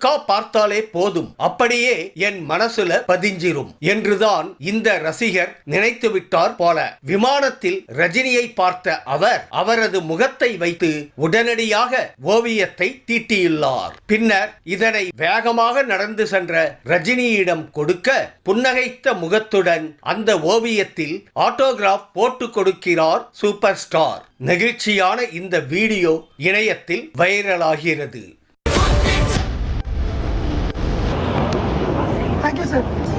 முழுக்கா பார்த்தாலே போதும். அப்படியே என் மனசுல பதிஞ்சிரும். என்றுதான் இந்த ரசிகர் நினைத்து விட்டார் போல. விமானத்தில் ரஜினியை பார்த்த அவர் அவரது முகத்தை வைத்து உடனடியாக ஓவியத்தை தீட்டியுள்ளார். பின்னர் இதனை வேகமாக நடந்து சென்ற ரஜினியிடம் கொடுக்க புன்னகைத்த முகத்துடன் அந்த ஓவியத்தில் ஆட்டோகிராஃப் போட்டு கொடுக்கிறார் சூப்பர் ஸ்டார். நெகிழ்ச்சியான இந்த வீடியோ இணையத்தில் வைரலாகிறது. 하세요.